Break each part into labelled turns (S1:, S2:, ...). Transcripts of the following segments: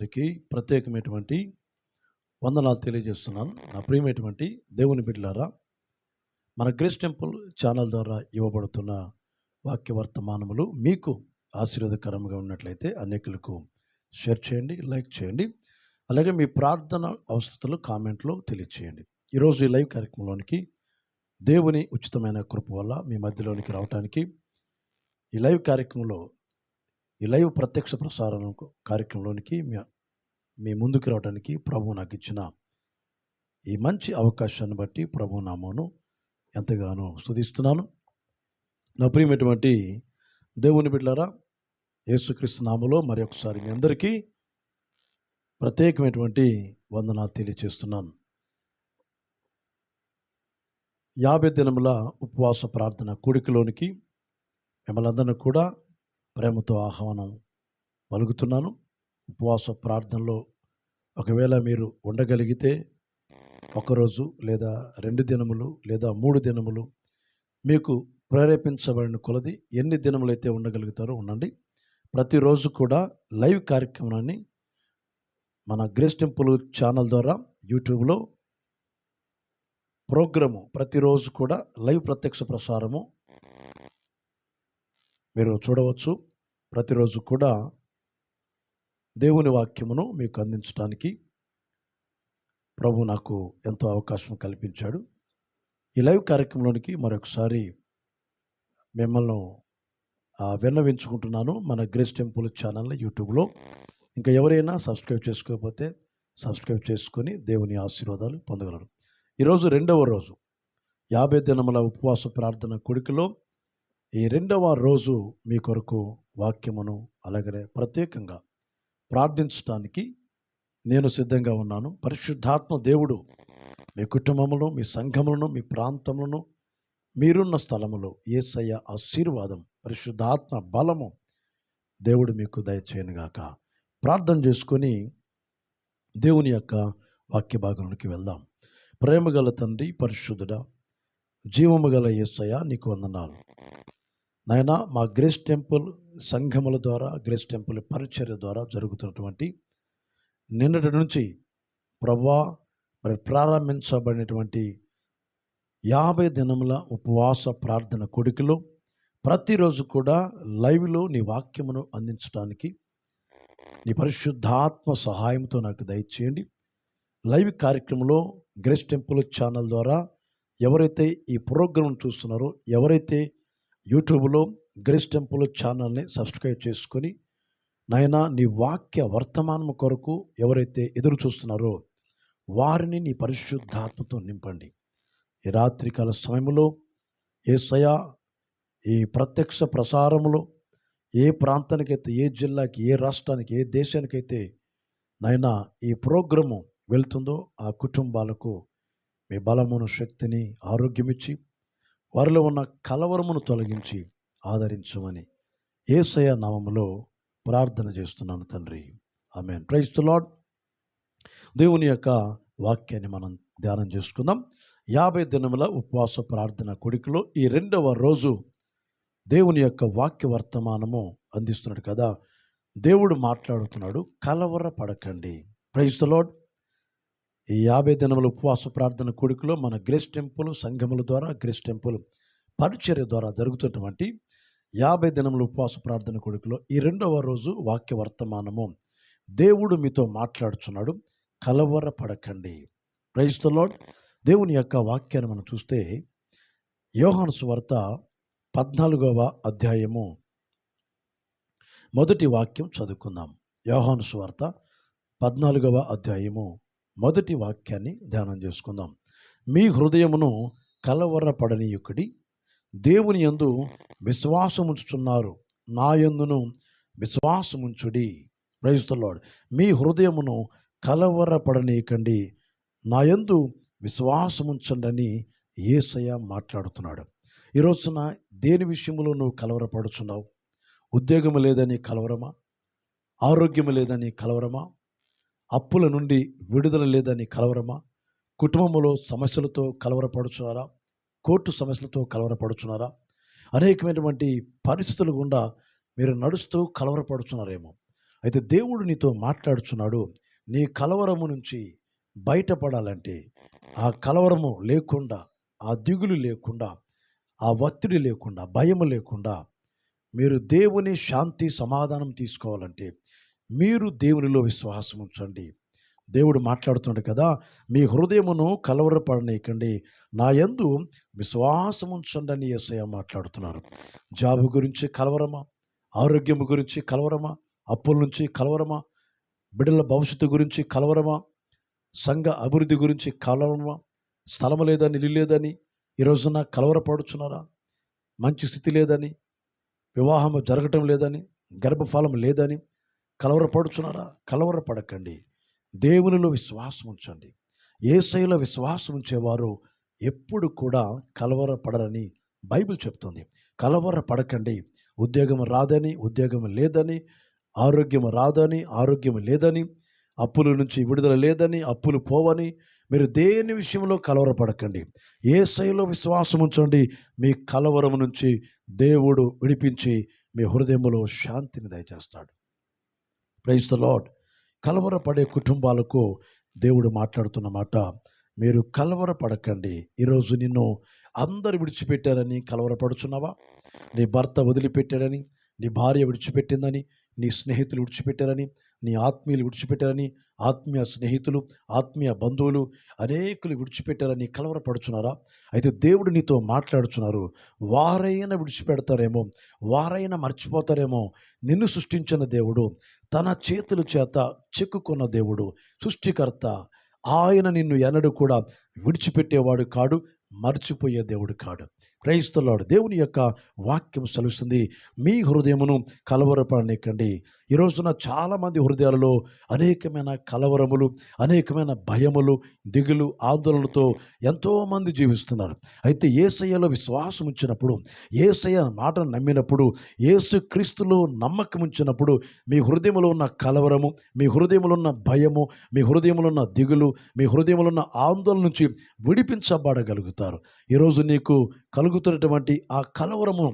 S1: వారికి ప్రత్యేకమైనటువంటి వందనాలు తెలియజేస్తున్నాను. నా ప్రియమైనటువంటి దేవుని బిడ్డలారా మన గ్రేస్ టెంపుల్ ఛానల్ ద్వారా ఇవ్వబడుతున్న వాక్య వర్తమానములు మీకు ఆశీర్వాదకరంగా ఉన్నట్లయితే అనేకులకు షేర్ చేయండి లైక్ చేయండి. అలాగే మీ ప్రార్థన అవసరతలు కామెంట్లో తెలియచేయండి. ఈరోజు ఈ లైవ్ కార్యక్రమంలోనికి దేవుని ఉచితమైన కృప వల్ల మీ మధ్యలోనికి రావటానికి ఈ లైవ్ కార్యక్రమంలో ఈ లైవ్ ప్రత్యక్ష ప్రసారం కార్యక్రమంలోనికి మీ మీ ముందుకు రావడానికి ప్రభు నాకు ఇచ్చిన ఈ మంచి అవకాశాన్ని బట్టి ప్రభు నామను ఎంతగానో స్థుతిస్తున్నాను నా ప్రియమైనటువంటి దేవుని బిడ్డారా యేసుక్రీస్తు నామలో మరి ఒకసారి మీ అందరికీ ప్రత్యేకమైనటువంటి వందనాలు తెలియచేస్తున్నాను. యాభై దినముల ఉపవాస ప్రార్థన కూడికలోనికి మిమ్మల్ని అందరినీ కూడా ప్రేమతో ఆహ్వానం పలుకుతున్నాను. ఉపవాస ప్రార్థనలో ఒకవేళ మీరు ఉండగలిగితే ఒకరోజు లేదా రెండు దినములు లేదా మూడు దినములు మీకు ప్రేరేపించబడిన కొలది ఎన్ని దినములైతే ఉండగలుగుతారో ఉండండి. ప్రతిరోజు కూడా లైవ్ కార్యక్రమాన్ని మన గ్రేస్ టెంపుల్ ఛానల్ ద్వారా యూట్యూబ్లో ప్రోగ్రాము ప్రతిరోజు కూడా లైవ్ ప్రత్యక్ష ప్రసారము మీరు చూడవచ్చు. ప్రతిరోజు కూడా దేవుని వాక్యమును మీకు అందించడానికి ప్రభు నాకు ఎంతో అవకాశం కల్పించాడు. ఈ లైవ్ కార్యక్రమంలోనికి మరొకసారి మిమ్మల్ని విన్నవించుకుంటున్నాను మన గ్రేస్ టెంపుల్ ఛానల్ యూట్యూబ్లో. ఇంకా ఎవరైనా సబ్స్క్రైబ్ చేసుకోకపోతే సబ్స్క్రైబ్ చేసుకొని దేవుని ఆశీర్వాదాలు పొందగలరు. ఈరోజు రెండవ రోజు. యాభై దినముల ఉపవాస ప్రార్థన కొడుకులో ఈ రెండవ రోజు మీ కొరకు వాక్యమును అలాగనే ప్రత్యేకంగా ప్రార్థించడానికి నేను సిద్ధంగా ఉన్నాను. పరిశుద్ధాత్మ దేవుడు మీ కుటుంబమును మీ సంఘములను మీ ప్రాంతములను మీరున్న స్థలములో ఏసయ్య ఆశీర్వాదం పరిశుద్ధాత్మ బలము దేవుడు మీకు దయచేయనుగాక. ప్రార్థన చేసుకొని దేవుని యొక్క వాక్య భాగంలోకి వెళ్దాం. ప్రేమగల తండ్రి పరిశుద్ధుడ జీవము గల ఏసయ్య నీకు వందనాలు. నాయన మా గ్రేస్ టెంపుల్ సంఘముల ద్వారా గ్రేస్ టెంపుల్ పరిచర్య ద్వారా జరుగుతున్నటువంటి నిన్నటి నుంచి ప్రభా మరి ప్రారంభించబడినటువంటి యాభై దినముల ఉపవాస ప్రార్థన కొడుకులో ప్రతిరోజు కూడా లైవ్లో నీ వాక్యమును అందించడానికి నీ పరిశుద్ధాత్మ సహాయంతో నాకు దయచేయండి. లైవ్ కార్యక్రమంలో గ్రేస్ టెంపుల్ ఛానల్ ద్వారా ఎవరైతే ఈ ప్రోగ్రాం చూస్తున్నారో ఎవరైతే యూట్యూబ్లో గ్రేస్ టెంపుల్ ఛానల్ని సబ్స్క్రైబ్ చేసుకొని నాయన నీ వాక్య వర్తమానం కొరకు ఎవరైతే ఎదురు చూస్తున్నారో వారిని నీ పరిశుద్ధాత్మతో నింపండి. ఈ రాత్రికాల సమయంలో ఏసయ ఈ ప్రత్యక్ష ప్రసారములో ఏ ప్రాంతానికైతే ఏ జిల్లాకి ఏ రాష్ట్రానికి ఏ దేశానికైతే నైనా ఈ ప్రోగ్రాము వెళ్తుందో ఆ కుటుంబాలకు మీ బలమును శక్తిని ఆరోగ్యమిచ్చి వారిలో ఉన్న కలవరమును తొలగించి ఆదరించమని ఏసయ నామములో ప్రార్థన చేస్తున్నాను తండ్రి. ఆమె ప్రైజ్ లాడ్ దేవుని యొక్క వాక్యాన్ని మనం ధ్యానం చేసుకుందాం. యాభై దినముల ఉపవాస ప్రార్థన కొడుకులో ఈ రెండవ రోజు దేవుని యొక్క వాక్య వర్తమానము అందిస్తున్నాడు కదా. దేవుడు మాట్లాడుతున్నాడు కలవర పడకండి. ప్రైజ్ ద లాడ్ ఈ యాభై దినముల ఉపవాస ప్రార్థన కొడుకులో మన గ్రేస్ టెంపుల్ సంఘముల ద్వారా గ్రేస్ టెంపుల్ పరిచర్య ద్వారా జరుగుతున్నటువంటి యాభై దినముల ఉపవాస ప్రార్థన కొడుకులో ఈ రెండవ రోజు వాక్య వర్తమానము. దేవుడు మీతో మాట్లాడుచున్నాడు కలవర పడకండి లాడ్ దేవుని యొక్క వాక్యాన్ని మనం చూస్తే యోహాను సువార్త పద్నాలుగవ అధ్యాయము మొదటి వాక్యం చదువుకుందాం. యోహాను సువార్త పద్నాలుగవ అధ్యాయము మొదటి వాక్యాన్ని ధ్యానం చేసుకుందాం. మీ హృదయమును కలవరపడనీయుకుడి దేవుని యందు విశ్వాసముంచుచున్నారు. నా యందును విశ్వాసముంచుడి. ప్రయత్నలాడు మీ హృదయమును కలవరపడనీయకండి. నా యందు విశ్వాసముంచండి అని ఏసయ్య మాట్లాడుతున్నాడు. ఈ రోజున దేని విషయంలో నువ్వు కలవరపడుచున్నావు? ఉద్యోగం లేదని కలవరమా? ఆరోగ్యం లేదని కలవరమా? అప్పుల నుండి విడుదల లేదని కలవరమా? కుటుంబంలో సమస్యలతో కలవరపడుచున్నారా? కోర్టు సమస్యలతో కలవరపడుచున్నారా? అనేకమైనటువంటి పరిస్థితులు గుండా మీరు నడుస్తూ కలవరపడుచున్నారేమో. అయితే దేవుడు నీతో మాట్లాడుచున్నాడు నీ కలవరము నుంచి బయటపడాలంటే ఆ కలవరము లేకుండా ఆ దిగులు లేకుండా ఆ ఒత్తిడి లేకుండా భయం లేకుండా మీరు దేవుని శాంతి సమాధానం తీసుకోవాలంటే మీరు దేవునిలో విశ్వాసం ఉంచండి. దేవుడు మాట్లాడుతున్నాడు కదా మీ హృదయమును కలవరపడనీయకండి. నా యందు విశ్వాసం ఉంచండి అని యేసయ్య మాట్లాడుతున్నారు. జాబు గురించి కలవరమా? ఆరోగ్యం గురించి కలవరమా? అప్పుల నుంచి కలవరమా? బిడ్డల భవిష్యత్తు గురించి కలవరమా? సంఘ అభివృద్ధి గురించి కలవరమా? స్థలం లేదని ఇల్లు లేదని ఈ రోజున కలవరపడుచున్నారా? మంచి స్థితి లేదని వివాహం జరగటం లేదని గర్భఫలం లేదని కలవరపడుచున్నారా? కలవరపడకండి. దేవునిలో విశ్వాసం ఉంచండి. ఏసైలో విశ్వాసం ఉంచేవారు ఎప్పుడు కూడా కలవరపడరని బైబిల్ చెప్తుంది. కలవరపడకండి. ఉద్యోగం రాదని ఉద్యోగం లేదని ఆరోగ్యం రాదని ఆరోగ్యం లేదని అప్పుల నుంచి విడుదల లేదని అప్పులు పోవని మీరు దేని విషయంలో కలవరపడకండి? ఏ శైలో విశ్వాసం ఉంచండి. మీ కలవరం నుంచి దేవుడు విడిపించి మీ హృదయంలో శాంతిని దయచేస్తాడు. ప్రైజ్ ద లాడ్ కలవరపడే కుటుంబాలకు దేవుడు మాట్లాడుతున్న మాట మీరు కలవరపడకండి. ఈరోజు నిన్ను అందరు విడిచిపెట్టారని కలవరపడుచున్నావా? నీ భర్త వదిలిపెట్టాడని నీ భార్య విడిచిపెట్టిందని నీ స్నేహితులు విడిచిపెట్టారని నీ ఆత్మీయులు విడిచిపెట్టారని ఆత్మీయ స్నేహితులు ఆత్మీయ బంధువులు అనేకులు విడిచిపెట్టారని కలవరపడుచున్నారా? అయితే దేవుడు నీతో మాట్లాడుచున్నారు వారైనా విడిచిపెడతారేమో వారైనా మర్చిపోతారేమో నిన్ను సృష్టించిన దేవుడు తన చేతుల చేత చెక్కుకున్న దేవుడు సృష్టికర్త. ఆయన నిన్ను ఎన్నడూ కూడా విడిచిపెట్టేవాడు కాడు మర్చిపోయే దేవుడు కాడు. క్రైస్తలాడు దేవుని యొక్క వాక్యం సెలుస్తుంది. మీ హృదయమును కలవరపడనికండి ఈ రోజున చాలామంది హృదయాలలో అనేకమైన కలవరములు అనేకమైన భయములు దిగులు ఆందోళనలతో ఎంతోమంది జీవిస్తున్నారు. అయితే ఏసయ్యలో విశ్వాసం ఉంచినప్పుడు ఏసయ్య మాటను నమ్మినప్పుడు ఏసు క్రీస్తులో నమ్మకం ఉంచినప్పుడు మీ హృదయంలో ఉన్న కలవరము మీ హృదయంలో ఉన్న భయము మీ హృదయంలో ఉన్న దిగులు మీ హృదయంలో ఉన్న ఆందోళన నుంచి విడిపించబడగలుగుతారు. ఈరోజు నీకు కలుగుతున్నటువంటి ఆ కలవరము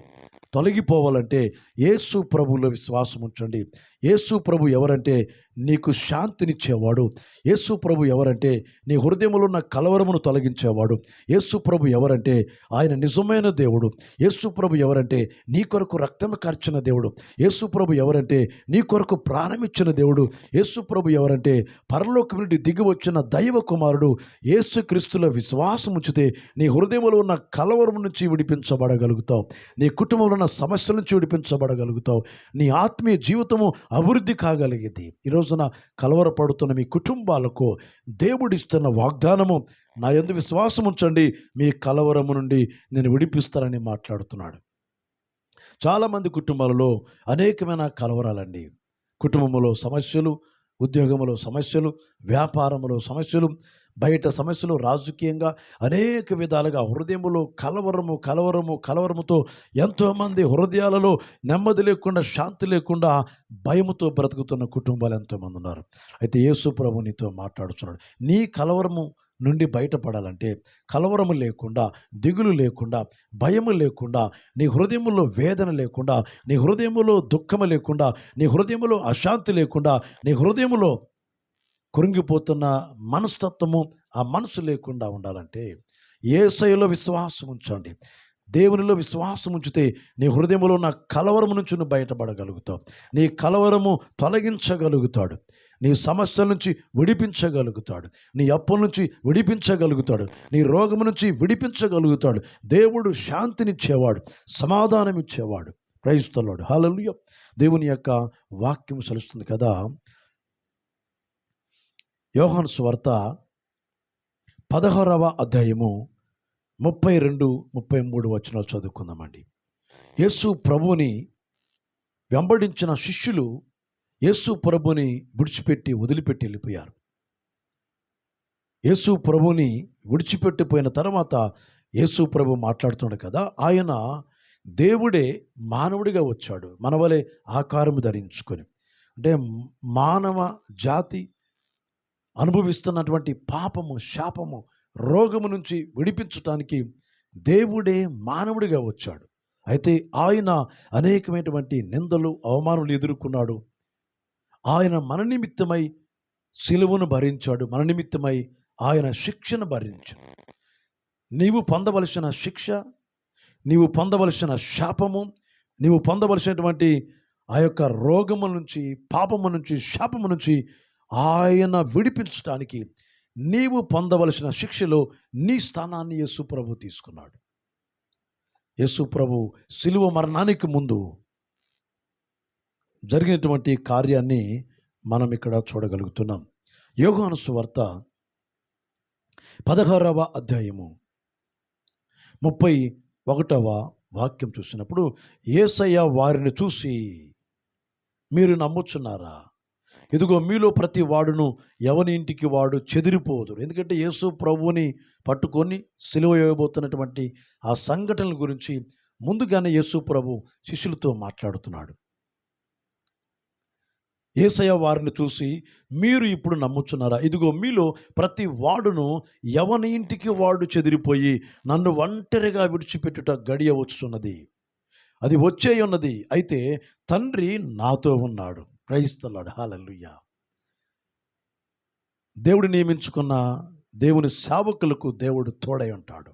S1: తొలగిపోవాలంటే యేసు ప్రభువులో విశ్వాసం ఉంచండి యేసు ప్రభు ఎవరంటే నీకు శాంతినిచ్చేవాడు. యేసు ప్రభు ఎవరంటే నీ హృదయంలో ఉన్న కలవరమును తొలగించేవాడు. యేసు ప్రభు ఎవరంటే ఆయన నిజమైన దేవుడు. యేసు ప్రభు ఎవరంటే నీ కొరకు రక్తం కార్చిన దేవుడు. యేసు ప్రభు ఎవరంటే నీ కొరకు ప్రాణమిచ్చిన దేవుడు. యేసు ప్రభు ఎవరంటే పరలోకం నుండి దిగి వచ్చిన దైవ కుమారుడు. యేసు క్రీస్తులో విశ్వాసం ఉంచితే నీ హృదయంలో ఉన్న కలవరం నుంచి విడిపించబడగలుగుతావు. నీ కుటుంబంలో ఉన్న సమస్యల నుంచి విడిపించబడగలుగుతావు. నీ ఆత్మీయ జీవితము అభివృద్ధి కాగలిగింది. ఈ రోజున కలవరపడుతున్న మీ కుటుంబాలకు దేవుడిస్తున్న వాగ్దానము నా ఎందు విశ్వాసం ఉంచండి మీ కలవరము నుండి నేను విడిపిస్తానని మాట్లాడుతున్నాడు. చాలామంది కుటుంబాలలో అనేకమైన కలవరాలండి. కుటుంబంలో సమస్యలు ఉద్యోగంలో సమస్యలు వ్యాపారంలో సమస్యలు బయట సమస్యలు రాజకీయంగా అనేక విధాలుగా హృదయములో కలవరము కలవరము కలవరముతో ఎంతోమంది హృదయాలలో నెమ్మది లేకుండా శాంతి లేకుండా భయముతో బ్రతుకుతున్న కుటుంబాలు ఎంతోమంది ఉన్నారు. అయితే యేసు ప్రభు నీతో మాట్లాడుతున్నాడు నీ కలవరము నుండి బయటపడాలంటే కలవరము లేకుండా దిగులు లేకుండా భయము లేకుండా నీ హృదయములో వేదన లేకుండా నీ హృదయములో దుఃఖము లేకుండా నీ హృదయములో అశాంతి లేకుండా నీ హృదయములో కృంగిపోతున్న మనస్తత్వము ఆ మనసు లేకుండా ఉండాలంటే ఏసైలో విశ్వాసం ఉంచండి. దేవునిలో విశ్వాసం ఉంచితే నీ హృదయంలో ఉన్న కలవరము నుంచి నువ్వు బయటపడగలుగుతావు. నీ కలవరము తొలగించగలుగుతాడు. నీ సమస్యల నుంచి విడిపించగలుగుతాడు. నీ అప్పుల నుంచి విడిపించగలుగుతాడు. నీ రోగం నుంచి విడిపించగలుగుతాడు. దేవుడు శాంతినిచ్చేవాడు సమాధానం ఇచ్చేవాడు క్రైస్తవుడు హల్లెలూయా. దేవుని యొక్క వాక్యం సలుస్తుంది కదా? యోహాను స్వార్త పదహారవ అధ్యాయము ముప్పై రెండు ముప్పై మూడు వచనాలు చదువుకుందామండి. యేసు ప్రభుని వెంబడించిన శిష్యులు యేసు ప్రభుని విడిచిపెట్టి వదిలిపెట్టి వెళ్ళిపోయారు. యేసు ప్రభుని విడిచిపెట్టిపోయిన తర్వాత యేసు ప్రభు మాట్లాడుతున్నాడు కదా ఆయన దేవుడే మానవుడిగా వచ్చాడు మనవలే ఆకారము ధరించుకొని. అంటే మానవ జాతి అనుభవిస్తున్నటువంటి పాపము శాపము రోగము నుంచి విడిపించటానికి దేవుడే మానవుడిగా వచ్చాడు. అయితే ఆయన అనేకమైనటువంటి నిందలు అవమానాలు ఎదుర్కొన్నాడు. ఆయన మన నిమిత్తమై సిలువను భరించాడు. మన నిమిత్తమై ఆయన శిక్షను భరించాడు. నీవు పొందవలసిన శిక్ష నీవు పొందవలసిన శాపము నీవు పొందవలసినటువంటి ఆ యొక్క రోగము నుంచి పాపము నుంచి శాపము నుంచి ఆయన విడిపించడానికి నీవు పొందవలసిన శిక్షలో నీ స్థానాన్ని యేసు ప్రభు తీసుకున్నాడు. యేసు ప్రభు సిలువ మరణానికి ముందు జరిగినటువంటి కార్యాన్ని మనం ఇక్కడ చూడగలుగుతున్నాం. యోగాను సువార్త పదహారవ అధ్యాయము ముప్పై ఒకటవ వాక్యం చూసినప్పుడు ఏసయ్య వారిని చూసి మీరు నమ్ముచున్నారా? ఇదిగో మీలో ప్రతి వాడును ఎవని ఇంటికి వాడు చెదిరిపోదు. ఎందుకంటే యేసు ప్రభువుని పట్టుకొని సిలువ వేయబోతున్నటువంటి ఆ సంఘటనల గురించి ముందుగానే యేసు ప్రభు శిష్యులతో మాట్లాడుతున్నాడు. ఏసయ వారిని చూసి మీరు ఇప్పుడు నమ్ముచున్నారా? ఇదిగో మీలో ప్రతి వాడును ఎవని ఇంటికి వాడు చెదిరిపోయి నన్ను ఒంటరిగా విడిచిపెట్టుట గడియ వచ్చున్నది అది వచ్చే ఉన్నది అయితే తండ్రి నాతో ఉన్నాడు. క్రైస్తలాడు హాలల్లుయ్యా దేవుడు నియమించుకున్న దేవుని సేవకులకు దేవుడు తోడై ఉంటాడు.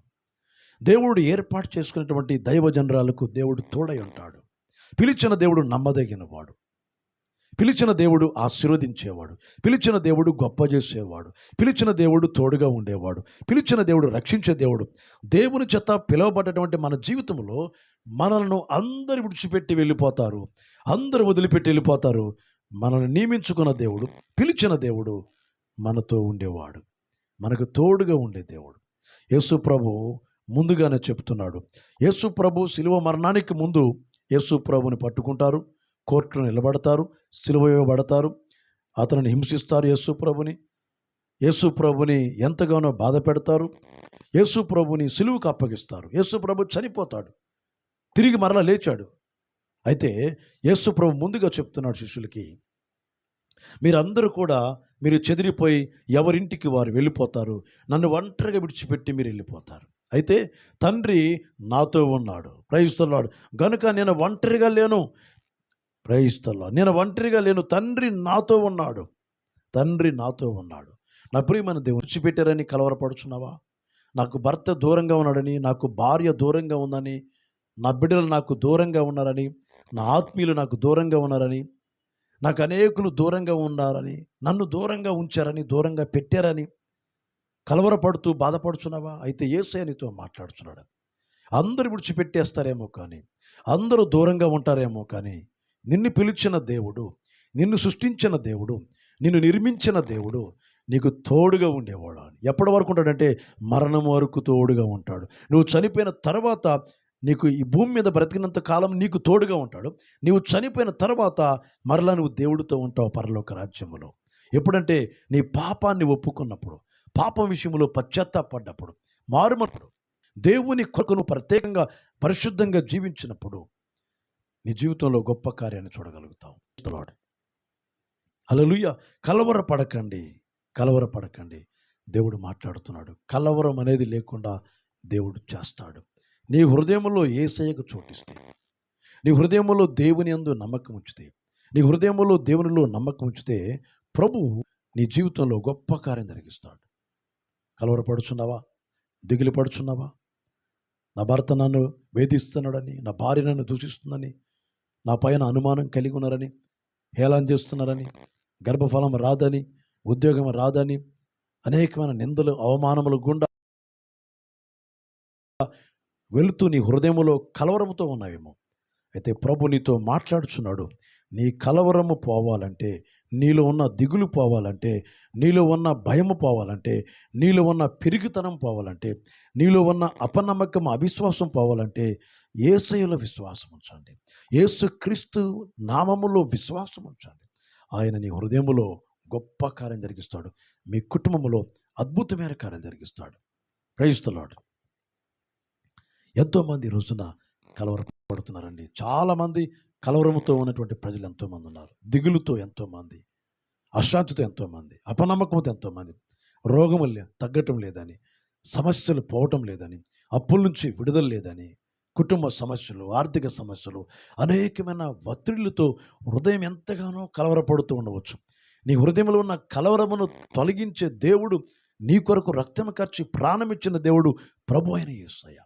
S1: దేవుడు ఏర్పాటు చేసుకున్నటువంటి దైవజనరాలకు దేవుడు తోడై ఉంటాడు. పిలిచిన దేవుడు నమ్మదగినవాడు. పిలిచిన దేవుడు ఆశీర్వదించేవాడు. పిలిచిన దేవుడు గొప్ప చేసేవాడు. పిలిచిన దేవుడు తోడుగా ఉండేవాడు. పిలిచిన దేవుడు రక్షించే దేవుడు. దేవుని చేత పిలువబడ్డటువంటి మన జీవితంలో మనలను అందరు విడిచిపెట్టి వెళ్ళిపోతారు. అందరూ వదిలిపెట్టి వెళ్ళిపోతారు. మనల్ని నియమించుకున్న దేవుడు పిలిచిన దేవుడు మనతో ఉండేవాడు. మనకు తోడుగా ఉండే దేవుడు. యేసు ప్రభు ముందుగానే చెప్తున్నాడు. యేసు ప్రభు శిలువ మరణానికి ముందు యేసు ప్రభుని పట్టుకుంటారు కోర్టులో నిలబడతారు సిలువ ఇవ్వబడతారు అతనిని హింసిస్తారు యేసు ప్రభుని. యేసు ప్రభుని ఎంతగానో బాధ పెడతారు. యేసు ప్రభుని సిలువుకు అప్పగిస్తారు. యేసు ప్రభు చనిపోతాడు. తిరిగి మరలా లేచాడు. అయితే యేసు ప్రభు ముందుగా చెప్తున్నాడు శిష్యులకి మీరందరూ కూడా మీరు చెదిరిపోయి ఎవరింటికి వారు వెళ్ళిపోతారు? నన్ను ఒంటరిగా విడిచిపెట్టి మీరు వెళ్ళిపోతారు. అయితే తండ్రి నాతో ఉన్నాడు. ప్రయిస్తున్నాడు గనుక నేను ఒంటరిగా లేను ప్రయిస్తల్లో నేను ఒంటరిగా లేను తండ్రి నాతో ఉన్నాడు తండ్రి నాతో ఉన్నాడు. నా ప్రియమైన దేవుడు విడిచిపెట్టారని కలవరపడుచున్నావా? నాకు భర్త దూరంగా ఉన్నాడని నాకు భార్య దూరంగా ఉందని నా బిడ్డలు నాకు దూరంగా ఉన్నారని నా ఆత్మీయులు నాకు దూరంగా ఉన్నారని నాకు అనేకులు దూరంగా ఉన్నారని నన్ను దూరంగా ఉంచారని దూరంగా పెట్టారని కలవరపడుతూ బాధపడుచున్నావా? అయితే ఏసయ్య నీతో మాట్లాడుచున్నాడు. అందరు విడిచిపెట్టేస్తారేమో కానీ అందరూ దూరంగా ఉంటారేమో కానీ నిన్ను పిలిచిన దేవుడు నిన్ను సృష్టించిన దేవుడు నిన్ను నిర్మించిన దేవుడు నీకు తోడుగా ఉండేవాడు ఎప్పటి వరకు ఉంటాడంటే మరణం వరకు తోడుగా ఉంటాడు. నువ్వు చనిపోయిన తర్వాత నీకు ఈ భూమి మీద బ్రతికినంత కాలం నీకు తోడుగా ఉంటాడు. నీవు చనిపోయిన తర్వాత మరలా నువ్వు దేవుడితో ఉంటావు పరలోక రాజ్యములో. ఎప్పుడంటే నీ పాపాన్ని ఒప్పుకున్నప్పుడు పాపం విషయంలో పశ్చాత్తాపడ్డప్పుడు మారుమప్పుడు దేవుని కొరకును ప్రత్యేకంగా పరిశుద్ధంగా జీవించినప్పుడు నీ జీవితంలో గొప్ప కార్యాన్ని చూడగలుగుతావు. అలలుయ్య కలవరపడకండి. కలవరపడకండి. దేవుడు మాట్లాడుతున్నాడు. కలవరం అనేది లేకుండా దేవుడు చేస్తాడు. నీ హృదయంలో ఏసయ్యకు చోటిస్తే నీ హృదయంలో దేవుని అందు నమ్మకం ఉంచితే నీ హృదయంలో దేవునిలో నమ్మకం ఉంచితే ప్రభు నీ జీవితంలో గొప్ప కార్యం జరిగిస్తాడు. కలవరపడుచున్నావా దిగులు పడుచున్నావా? నా భర్త నన్ను వేధిస్తున్నాడని నా భార్య నన్ను దూషిస్తుందని నా పైన అనుమానం కలిగి ఉన్నారని హేళన చేస్తున్నారని గర్భఫలం రాదని ఉద్యోగం రాదని అనేకమైన నిందలు అవమానములు గుండా వెళుతూ నీ హృదయంలో కలవరముతో ఉన్నావేమో. అయితే ప్రభు నీతో మాట్లాడుచున్నాడు నీ కలవరము పోవాలంటే నీలో ఉన్న దిగులు పోవాలంటే నీలో ఉన్న భయము పోవాలంటే నీలో ఉన్న పెరుగుతనం పోవాలంటే నీలో ఉన్న అపనమ్మకం అవిశ్వాసం పోవాలంటే ఏసయుల విశ్వాసం ఉంచండి. ఏసు క్రీస్తు నామములో విశ్వాసం ఉంచండి. ఆయన నీ హృదయములో గొప్ప కార్యం జరిగిస్తాడు. మీ కుటుంబంలో అద్భుతమైన కార్యం జరిగిస్తాడు. ప్రయిస్తున్నాడు ఎంతోమంది రోజున కలవరపడుతున్నారండి. చాలామంది కలవరముతో ఉన్నటువంటి ప్రజలు ఎంతోమంది ఉన్నారు. దిగులుతో ఎంతోమంది అశాంతితో ఎంతోమంది అపనమ్మకంతో ఎంతోమంది రోగములు తగ్గటం లేదని సమస్యలు పోవటం లేదని అప్పుల నుంచి విడుదల లేదని కుటుంబ సమస్యలు ఆర్థిక సమస్యలు అనేకమైన ఒత్తిళ్ళతో హృదయం ఎంతగానో కలవరపడుతూ ఉండవచ్చు. నీ హృదయంలో ఉన్న కలవరమును తొలగించే దేవుడు నీ కొరకు రక్తం ఖర్చి ప్రాణమిచ్చిన దేవుడు ప్రభు అయిన యేసయ్య.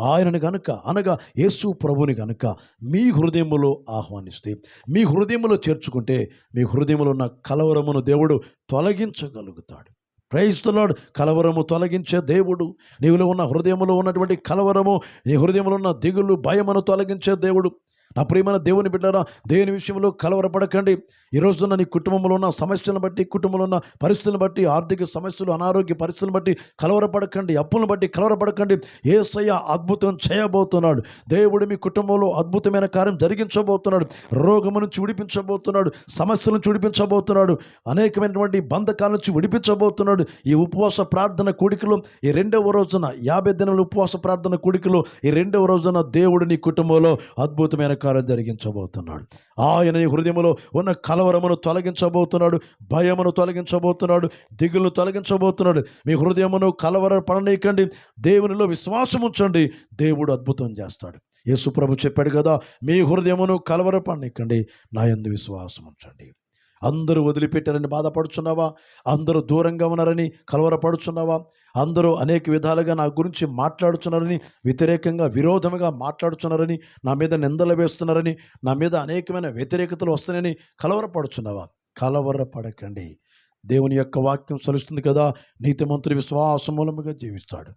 S1: ఆయనను గనుక అనగా యేసు ప్రభుని గనుక మీ హృదయములో ఆహ్వానిస్తే మీ హృదయములో చేర్చుకుంటే మీ హృదయములో ఉన్న కలవరమును దేవుడు తొలగించగలుగుతాడు. క్రైస్తలాడు కలవరము తొలగించే దేవుడు. నీవులో ఉన్న హృదయంలో ఉన్నటువంటి కలవరము నీ హృదయంలో ఉన్న దిగులు భయమును తొలగించే దేవుడు. నా ప్రియమైన దేవుని బిడ్డారా దేని విషయంలో కలవరపడకండి. ఈ రోజున నీ కుటుంబంలో ఉన్న సమస్యలను బట్టి కుటుంబంలో ఉన్న పరిస్థితులను బట్టి ఆర్థిక సమస్యలు అనారోగ్య పరిస్థితులను బట్టి కలవరపడకండి. అప్పులను బట్టి కలవరపడకండి. ఏసయ్య అద్భుతం చేయబోతున్నాడు. దేవుడు మీ కుటుంబంలో అద్భుతమైన కార్యం జరిగించబోతున్నాడు. రోగమును చూడిపించబోతున్నాడు సమస్యలను చూడిపించబోతున్నాడు అనేకమైనటువంటి బంధకాల నుంచి విడిపించబోతున్నాడు. ఈ ఉపవాస ప్రార్థన కూడికలో ఈ రెండవ రోజున యాభై దినముల ఉపవాస ప్రార్థన కూడికలో ఈ రెండవ రోజున దేవుడు నీ కుటుంబంలో అద్భుతమైన కార్యం జరిగించబోతున్నాడు. ఆయన నీ హృదయంలో ఉన్న కలవరమును తొలగించబోతున్నాడు. భయమును తొలగించబోతున్నాడు. దిగులను తొలగించబోతున్నాడు. మీ హృదయమును కలవర పడనీకండి దేవునిలో విశ్వాసం ఉంచండి. దేవుడు అద్భుతం చేస్తాడు. యేసుప్రభు చెప్పాడు కదా మీ హృదయమును కలవర పడనీకండి నా యందు విశ్వాసం ఉంచండి. అందరూ వదిలిపెట్టారని బాధపడుచున్నావా? అందరూ దూరంగా ఉన్నారని కలవరపడుచున్నావా? అందరూ అనేక విధాలుగా నా గురించి మాట్లాడుచున్నారని వ్యతిరేకంగా విరోధంగా మాట్లాడుచున్నారని నా మీద నిందలు వేస్తున్నారని నా మీద అనేకమైన వ్యతిరేకతలు వస్తున్నాయని కలవరపడుచున్నావా? కలవరపడకండి. దేవుని యొక్క వాక్యం సలుస్తుంది కదా? నీతిమంతుడి విశ్వాసం మూలముగా జీవిస్తాడు.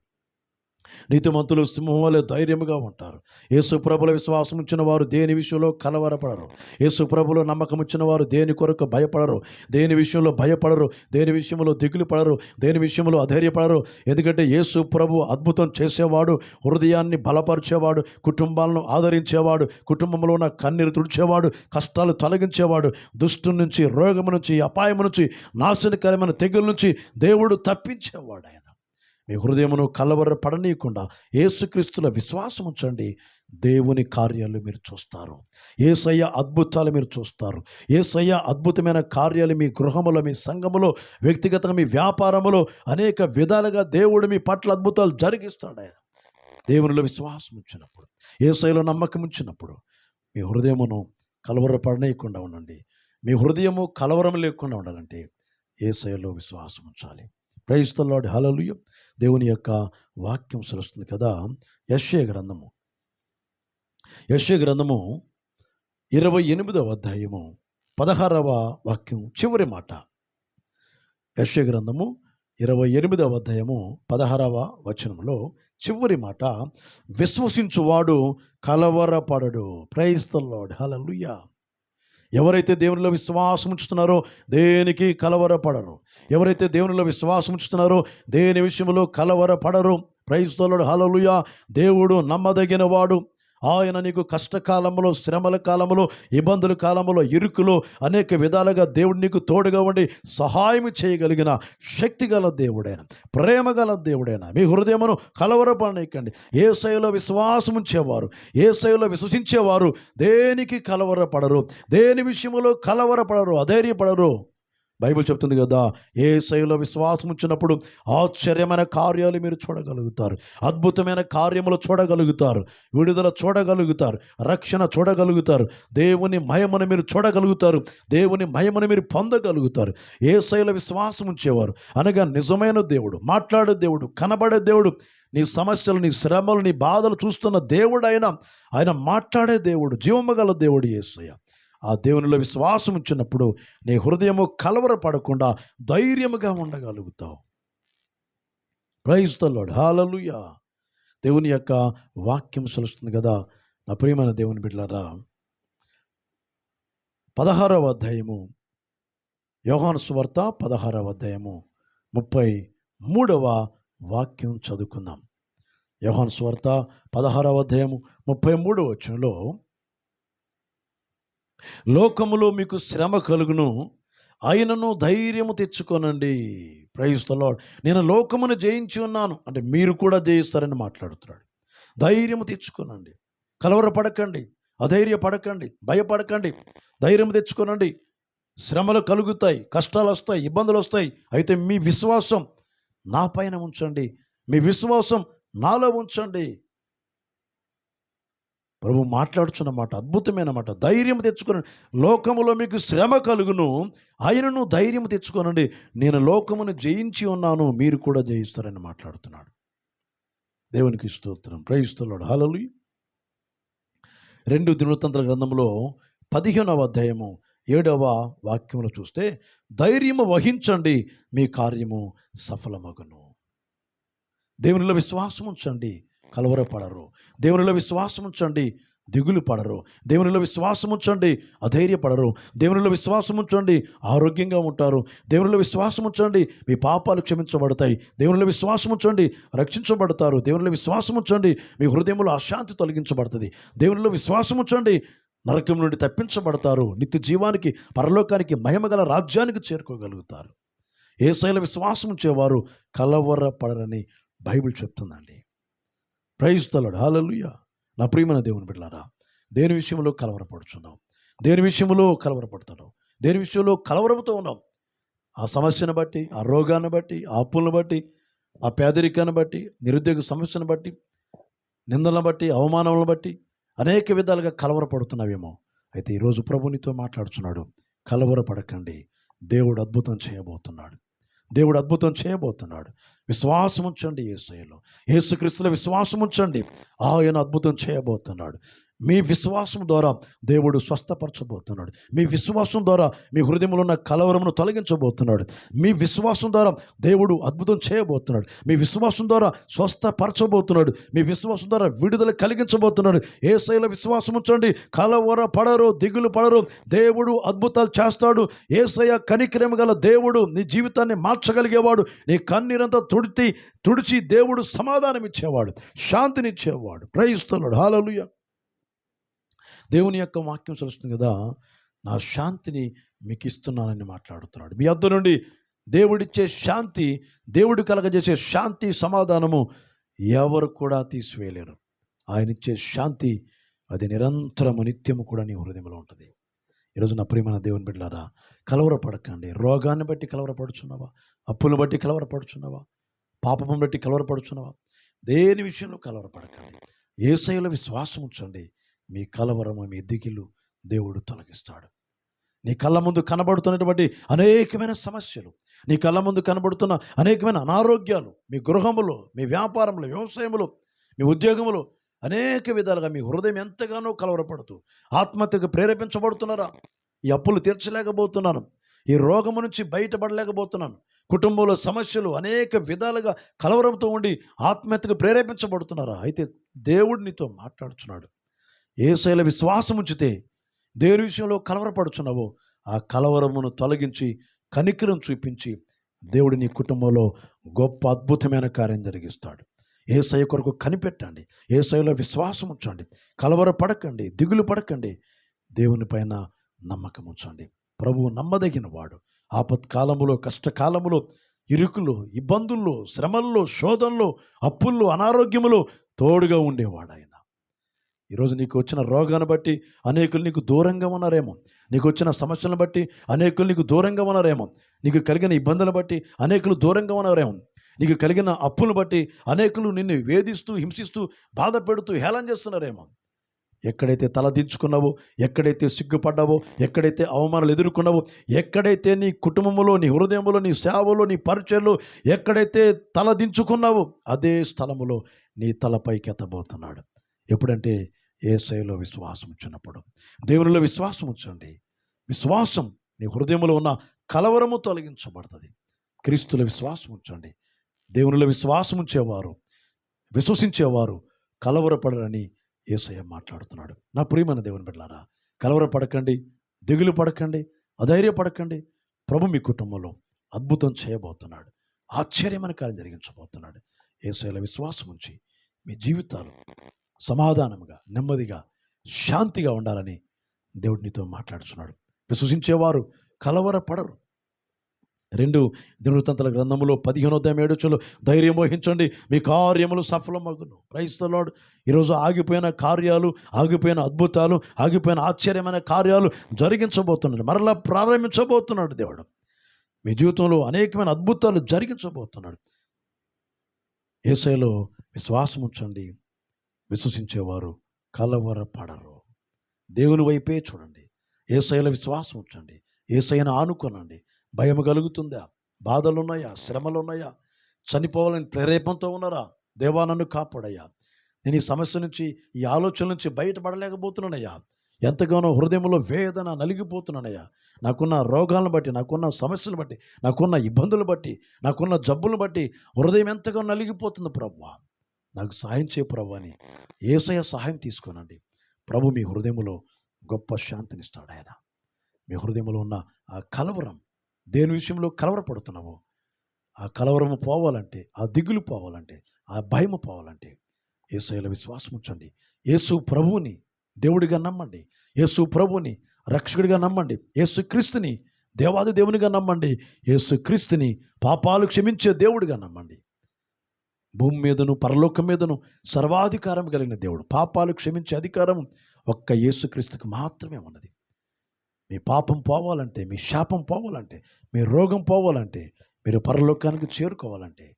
S1: నీతిమంతులు సింహం ధైర్యముగా ఉంటారు. ఏసుప్రభుల విశ్వాసం ఇచ్చిన వారు దేని విషయంలో కలవరపడరు? యేసుప్రభులో నమ్మకం ఇచ్చిన వారు దేని కొరకు భయపడరు? దేని విషయంలో భయపడరు? దేని విషయంలో దిగులు పడరు? దేని విషయంలో అధైర్యపడరు? ఎందుకంటే యేసు ప్రభు అద్భుతం చేసేవాడు హృదయాన్ని బలపరిచేవాడు కుటుంబాలను ఆదరించేవాడు కుటుంబంలో ఉన్న కన్నీరు తుడిచేవాడు కష్టాలు తొలగించేవాడు దుష్టు నుంచి రోగము నుంచి అపాయం నుంచి నాశనకరమైన తెగుల నుంచి దేవుడు తప్పించేవాడు ఆయన. మీ హృదయమును కలవర పడనీయకుండా ఏసుక్రీస్తుల విశ్వాసం ఉంచండి. దేవుని కార్యాలు మీరు చూస్తారు. ఏసయ్య అద్భుతాలు మీరు చూస్తారు. ఏసయ్య అద్భుతమైన కార్యాలు మీ గృహములో మీ సంఘములో వ్యక్తిగతంగా మీ వ్యాపారములో అనేక విధాలుగా దేవుడు మీ పట్ల అద్భుతాలు జరిగిస్తాడు ఆయన దేవునిలో విశ్వాసం ఉంచినప్పుడు ఏసైలో నమ్మకం ఉంచినప్పుడు మీ హృదయమును కలవర పడనీయకుండా ఉండండి. మీ హృదయము కలవరం లేకుండా ఉండాలంటే ఏసైలో విశ్వాసం ఉంచాలి. ప్రైస్తలాడు హలలుయ దేవుని యొక్క వాక్యం సలుస్తుంది కదా. యశ్య గ్రంథము. యశ్య గ్రంథము ఇరవై ఎనిమిదవ అధ్యాయము పదహారవ వాక్యం చివరి మాట. యశ్య గ్రంథము ఇరవై ఎనిమిదవ అధ్యాయము పదహారవ వచనంలో చివరి మాట విశ్వసించువాడు కలవరపడడు. ప్రైస్తల్లాడు హలలుయ్యా ఎవరైతే దేవునిలో విశ్వాసం ఉంచుతున్నారో దేనికి కలవరపడరు. ఎవరైతే దేవునిలో విశ్వాసం ఉంచుతున్నారో దేని విషయంలో కలవరపడరు. ప్రైస్తలుడు హలలుయ దేవుడు నమ్మదగిన వాడు ఆయన నీకు కష్టకాలంలో శ్రమల కాలంలో ఇబ్బందుల కాలంలో ఇరుకులో అనేక విధాలుగా దేవుడు నీకు తోడుగా ఉండి సహాయం చేయగలిగిన శక్తి గల దేవుడైన ప్రేమ గల దేవుడైన. మీ హృదయమును కలవరపడనికండి ఏ శైలో విశ్వాసం ఉంచేవారు ఏ శైలో విశ్వసించేవారు దేనికి కలవరపడరు? దేని విషయంలో కలవరపడరు? అధైర్యపడరు? బైబిల్ చెప్తుంది కదా ఏ శైలో విశ్వాసం ఉంచినప్పుడు ఆశ్చర్యమైన కార్యాలు మీరు చూడగలుగుతారు. అద్భుతమైన కార్యములు చూడగలుగుతారు. విడుదల చూడగలుగుతారు. రక్షణ చూడగలుగుతారు. దేవుని మయమును మీరు చూడగలుగుతారు. దేవుని మయమును మీరు పొందగలుగుతారు. ఏ శైల విశ్వాసం ఉంచేవారు. అనగా నిజమైన దేవుడు మాట్లాడే దేవుడు కనబడే దేవుడు నీ సమస్యలు నీ శ్రమలు నీ బాధలు చూస్తున్న దేవుడు ఆయన ఆయన మాట్లాడే దేవుడు జీవమగల దేవుడు ఏసయ్య. ఆ దేవునిలో విశ్వాసం ఉంచినప్పుడు నీ హృదయము కలవరపడకుండా ధైర్యముగా ఉండగలుగుతావు. ప్రైస్తల్లాడు హాలలుయా దేవుని యొక్క వాక్యం సలుస్తుంది కదా. నా ప్రియమైన దేవుని బిడ్డలారా పదహారవ అధ్యాయము యోహాను సువార్త పదహారవ అధ్యాయము ముప్పై మూడవ వాక్యం చదువుకుందాం. యోహాను సువార్త పదహారవ అధ్యాయము ముప్పై మూడవ వచనంలో లోకములో మీకు శ్రమ కలుగును. ఆయనను ధైర్యము తెచ్చుకోనండి. ప్రయిస్తలో నేను లోకమును జయించి ఉన్నాను. అంటే మీరు కూడా జయిస్తారని మాట్లాడుతున్నాడు. ధైర్యము తెచ్చుకోనండి. కలవరపడకండి. అధైర్యపడకండి. భయపడకండి. ధైర్యం తెచ్చుకోనండి. శ్రమలు కలుగుతాయి. కష్టాలు వస్తాయి. ఇబ్బందులు వస్తాయి. అయితే మీ విశ్వాసం నా పైన ఉంచండి. మీ విశ్వాసం నాలో ఉంచండి. ప్రభు మాట్లాడుచున్న మాట అద్భుతమైన మాట ధైర్యం తెచ్చుకోనండి లోకములో మీకు శ్రమ కలుగును. ఆయనను ధైర్యం తెచ్చుకోనండి. నేను లోకమును జయించి ఉన్నాను మీరు కూడా జయిస్తారని మాట్లాడుతున్నాడు. దేవునికి స్తోత్రం. ప్రయిస్తున్నాడు హలలు రెండు దినతంత్ర గ్రంథంలో పదిహేనవ అధ్యాయము ఏడవ వాక్యములో చూస్తే ధైర్యము వహించండి మీ కార్యము సఫలమగును. దేవునిలో విశ్వాసం ఉంచండి కలవరపడరు. దేవునిలో విశ్వాసం ఉంచండి దిగులు పడరు దేవునిలో విశ్వాసం ఉంచండి అధైర్యపడరు. దేవునిలో విశ్వాసం ఉంచండి ఆరోగ్యంగా ఉంటారు. దేవునిలో విశ్వాసం ఉంచండి మీ పాపాలు క్షమించబడతాయి. దేవునిలో విశ్వాసం ఉంచండి రక్షించబడతారు. దేవునిలో విశ్వాసం ఉంచండి మీ హృదయంలో అశాంతి తొలగించబడుతుంది. దేవునిలో విశ్వాసం ఉంచండి నరకం నుండి తప్పించబడతారు. నిత్య జీవానికి పరలోకానికి మహిమగల రాజ్యానికి చేరుకోగలుగుతారు. ఏసైల విశ్వాసం ఉంచేవారు కలవరపడరని బైబిల్ చెప్తుందండి. ప్రైజ్ తలడు హాలలుయ నా ప్రియమైన దేవుని బిడ్డారా దేని విషయంలో కలవరపడుచున్నాం? దేని విషయంలో కలవరపడుతున్నాం? దేని విషయంలో కలవరంతో ఉన్నాం? ఆ సమస్యను బట్టి ఆ రోగాన్ని బట్టి ఆ అప్పులను బట్టి ఆ పేదరికాన్ని బట్టి నిరుద్యోగ సమస్యను బట్టి నిందలను బట్టి అవమానములను బట్టి అనేక విధాలుగా కలవరపడుతున్నావేమో. అయితే ఈరోజు ప్రభు నీతో మాట్లాడుతున్నాడు కలవరపడకండి. దేవుడు అద్భుతం చేయబోతున్నాడు. దేవుడు అద్భుతం చేయబోతున్నాడు. విశ్వాసం ఉంచండి ఏసయ్యలో ఏసుక్రీస్తుల విశ్వాసం ఉంచండి ఆయన అద్భుతం చేయబోతున్నాడు. మీ విశ్వాసం ద్వారా దేవుడు స్వస్థపరచబోతున్నాడు. మీ విశ్వాసం ద్వారా మీ హృదయంలో ఉన్న కలవరమును తొలగించబోతున్నాడు. మీ విశ్వాసం ద్వారా దేవుడు అద్భుతం చేయబోతున్నాడు. మీ విశ్వాసం ద్వారా స్వస్థపరచబోతున్నాడు. మీ విశ్వాసం ద్వారా విడుదల కలిగించబోతున్నాడు. ఏ శైల విశ్వాసం ఉంచండి కలవర పడరు దిగులు పడరు. దేవుడు అద్భుతాలు చేస్తాడు. ఏసయ కనిక్రమ గల దేవుడు నీ జీవితాన్ని మార్చగలిగేవాడు. నీ కన్నీరంతా తుడితి తుడిచి దేవుడు సమాధానం ఇచ్చేవాడు శాంతినిచ్చేవాడు ప్రయిస్తున్నాడు హాలలుయ్య దేవుని యొక్క వాక్యం తెలుస్తుంది కదా నా శాంతిని మీకు ఇస్తున్నానని మాట్లాడుతున్నాడు. మీ అద్ద నుండి దేవుడిచ్చే శాంతి దేవుడు కలగజేసే శాంతి సమాధానము ఎవరు కూడా తీసివేయలేరు. ఆయన ఇచ్చే శాంతి అది నిరంతరము నిత్యము కూడా నీ హృదయంలో ఉంటుంది. ఈరోజు నా ప్రియమైన దేవుని బిడ్డారా కలవరపడకండి. రోగాన్ని బట్టి కలవరపడుచున్నావా? అప్పులను బట్టి కలవరపడుచున్నావా? పాపం బట్టి కలవరపడుచున్నావా? దేని విషయంలో కలవరపడకండి. ఏసైలో విశ్వాసం ఉంచండి. మీ కలవరము మీ దిగులు దేవుడు తొలగిస్తాడు. నీ కళ్ళ ముందు కనబడుతున్నటువంటి అనేకమైన సమస్యలు నీ కళ్ళ ముందు కనబడుతున్న అనేకమైన అనారోగ్యాలు మీ గృహములో మీ వ్యాపారంలో వ్యవసాయములో మీ ఉద్యోగములో అనేక విధాలుగా మీ హృదయం ఎంతగానో కలవరపడుతూ ఆత్మహత్యకు ప్రేరేపించబడుతున్నారా? ఈ అప్పులు తీర్చలేకపోతున్నాను. ఈ రోగము నుంచి బయటపడలేకపోతున్నాను. కుటుంబంలో సమస్యలు అనేక విధాలుగా కలవరంతో ఉండి ఆత్మహత్యకు ప్రేరేపించబడుతున్నారా? అయితే దేవుడు నీతో మాట్లాడుచున్నాడు. ఏసైల విశ్వాసం ఉంచితే దేని విషయంలో కలవరపడుచున్నావో ఆ కలవరమును తొలగించి కనికరం చూపించి దేవుడు నీ కుటుంబంలో గొప్ప అద్భుతమైన కార్యం జరిగిస్తాడు. ఏసయ కొరకు కనిపెట్టండి. ఏసైలో విశ్వాసం ఉంచండి. కలవర పడకండి దిగులు పడకండి. దేవుని పైన నమ్మకం ఉంచండి. ప్రభువు నమ్మదగిన వాడు ఆపత్కాలములో కష్టకాలములో ఇరుకులో ఇబ్బందుల్లో శ్రమల్లో శోధంలో అప్పుల్లో అనారోగ్యములో తోడుగా ఉండేవాడు ఆయన. ఈరోజు నీకు వచ్చిన రోగాన్ని బట్టి అనేకులు నీకు దూరంగా ఉన్నారేమో. నీకు వచ్చిన సమస్యలను బట్టి అనేకులు నీకు దూరంగా ఉన్నారేమో. నీకు కలిగిన ఇబ్బందులను బట్టి అనేకులు దూరంగా ఉన్నారేమో. నీకు కలిగిన అప్పులను బట్టి అనేకులు నిన్ను వేధిస్తూ హింసిస్తూ బాధ పెడుతూ హేళన చేస్తున్నారేమో. ఎక్కడైతే తల దించుకున్నావో ఎక్కడైతే సిగ్గుపడ్డావో ఎక్కడైతే అవమానాలు ఎదుర్కొన్నావో ఎక్కడైతే నీ కుటుంబంలో నీ హృదయంలో నీ సేవలో నీ పరిచయలో ఎక్కడైతే తల దించుకున్నావో అదే స్థలములో నీ తలపైకి ఎత్తబోతున్నాడు ఎప్పుడంటే ఏ విశ్వాసం ఉంచినప్పుడు దేవునిలో విశ్వాసం ఉంచండి విశ్వాసం నీ హృదయంలో ఉన్న కలవరము తొలగించబడుతుంది. క్రీస్తుల విశ్వాసం ఉంచండి దేవునిలో విశ్వాసం ఉంచేవారు విశ్వసించేవారు కలవరపడరని ఏసయ్య మాట్లాడుతున్నాడు. నా ప్రియమైన దేవుని బిడ్డారా కలవరపడకండి దిగులు పడకండి అధైర్యపడకండి. ప్రభు మీ కుటుంబంలో అద్భుతం చేయబోతున్నాడు. ఆశ్చర్యమైన కార్యం జరిగించబోతున్నాడు. ఏసైల విశ్వాసం ఉంచి మీ జీవితాలు సమాధానముగా నెమ్మదిగా శాంతిగా ఉండాలని దేవుడు నీతో మాట్లాడుతున్నాడు విశ్వసించేవారు కలవరపడరు. రెండు దినవృత్తంతల గ్రంథములో పదిహేనో అధ్యాయం ఏడుచులో ధైర్యం వహించండి మీ కార్యములు సఫలమగును. క్రైస్తలాడు ఈరోజు ఆగిపోయిన కార్యాలు ఆగిపోయిన అద్భుతాలు ఆగిపోయిన ఆశ్చర్యమైన కార్యాలు జరిగించబోతున్నాడు. మరలా ప్రారంభించబోతున్నాడు దేవుడు. మీ జీవితంలో అనేకమైన అద్భుతాలు జరిగించబోతున్నాడు. ఏసైలో విశ్వాసం ఉంచండి విశ్వసించేవారు కలవరపడరు. దేవుని వైపే చూడండి. ఏసైల విశ్వాసం ఉంచండి. ఏసైన ఆనుకోనండి. భయం కలుగుతుందా? బాధలు ఉన్నాయా శ్రమలు ఉన్నాయా చనిపోవాలని ప్రేరేపంతో ఉన్నారా? దేవా నన్ను కాపాడయ్యా. నేను ఈ సమస్య నుంచి ఈ ఆలోచన నుంచి బయటపడలేకపోతున్నానయ్యా. ఎంతగానో హృదయంలో వేదన నలిగిపోతున్నానయ్యా. నాకున్న రోగాలను బట్టి నాకున్న సమస్యలు బట్టి నాకున్న ఇబ్బందులు బట్టి నాకున్న జబ్బులను బట్టి హృదయం ఎంతగానో నలిగిపోతుంది ప్రభు. నాకు సహాయం చేయ ప్రభు అని ఏసయ సహాయం తీసుకోనండి. ప్రభు మీ హృదయంలో గొప్ప శాంతినిస్తాడు ఆయన. మీ హృదయంలో ఉన్న ఆ కలవరం దేని విషయంలో కలవరపడుతున్నావో ఆ కలవరము పోవాలంటే ఆ దిగులు పోవాలంటే ఆ భయము పోవాలంటే ఏసైల విశ్వాసం ఉంచండి. యేసు ప్రభువుని దేవుడిగా నమ్మండి. యేసు ప్రభువుని రక్షకుడిగా నమ్మండి. యేసు క్రీస్తుని దేవాది దేవునిగా నమ్మండి. యేసు క్రీస్తుని పాపాలు క్షమించే దేవుడిగా నమ్మండి. భూమి మీదను పరలోకం మీదను సర్వాధికారం కలిగిన దేవుడు. పాపాలు క్షమించే అధికారం ఒక్క యేసుక్రీస్తుకి మాత్రమే ఉన్నది. మీ పాపం పోవాలంటే మీ శాపం పోవాలంటే మీ రోగం పోవాలంటే మీరు పరలోకానికి చేరుకోవాలంటే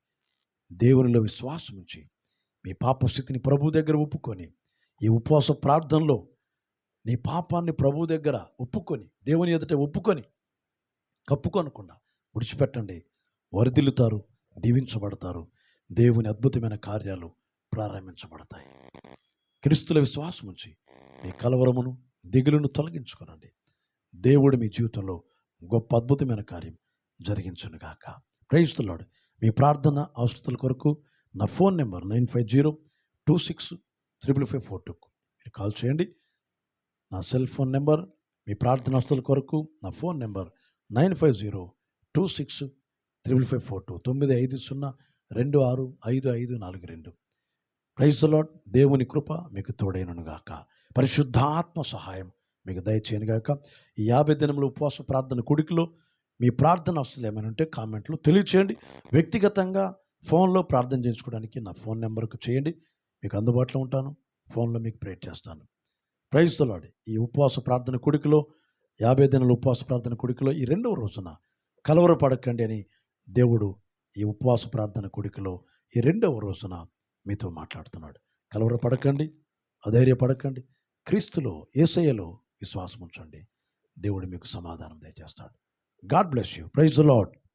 S1: దేవునిలో విశ్వాసం ఉంచి మీ పాప స్థితిని ప్రభు దగ్గర ఒప్పుకొని ఈ ఉపవాస ప్రార్థనలో నీ పాపాన్ని ప్రభు దగ్గర ఒప్పుకొని దేవుని ఎదుట ఒప్పుకొని కప్పుకొనకుండా విడిచిపెట్టండి. వరిదిల్లుతారు దీవించబడతారు. దేవుని అద్భుతమైన కార్యాలు ప్రారంభించబడతాయి. క్రీస్తుల విశ్వాసం ఉంచి మీ కలవరమును దిగులును తొలగించుకోనండి. దేవుడు మీ జీవితంలో గొప్ప అద్భుతమైన కార్యం జరిగించునుగాక. ప్రయిస్తున్నాడు మీ ప్రార్థన అవసరతల కొరకు నా phone number nine five zero two six triple five four టూకు మీరు కాల్ చేయండి. నా సెల్ ఫోన్ నెంబర్ మీ ప్రార్థన అవసరాల కొరకు నా phone number nine five zero two six triple five four two. తొమ్మిది ఐదు సున్నా రెండు ఆరు ఐదు ఐదు నాలుగు రెండు. ప్రైజ్ దేవుని కృప మీకు తోడైననుగాక పరిశుద్ధాత్మ సహాయం మీకు దయచేయనుగాక ఈ యాభై దినముల ఉపవాస ప్రార్థన కుడికిలో మీ ప్రార్థన వస్తుంది ఏమైనా ఉంటే కామెంట్లు తెలియచేయండి. వ్యక్తిగతంగా ఫోన్లో ప్రార్థన చేయించుకోవడానికి నా ఫోన్ నెంబర్కు చేయండి. మీకు అందుబాటులో ఉంటాను. ఫోన్లో మీకు ప్రేట్ చేస్తాను. ప్రైజ్ లాడ్ ఈ ఉపవాస ప్రార్థన కుడికిలో యాభై దినాల ఉపవాస ప్రార్థన కుడికిలో ఈ రెండవ రోజున కలవరపడకండి అని దేవుడు ఈ ఉపవాస ప్రార్థన కొడుకులో ఈ రెండవ రోజున మీతో మాట్లాడుతున్నాడు. కలవరపడకండి అధైర్యపడకండి క్రీస్తులో ఏసయ్యలో విశ్వాసం ఉంచండి దేవుడు మీకు సమాధానం దయచేస్తాడు. God bless you. Praise Lord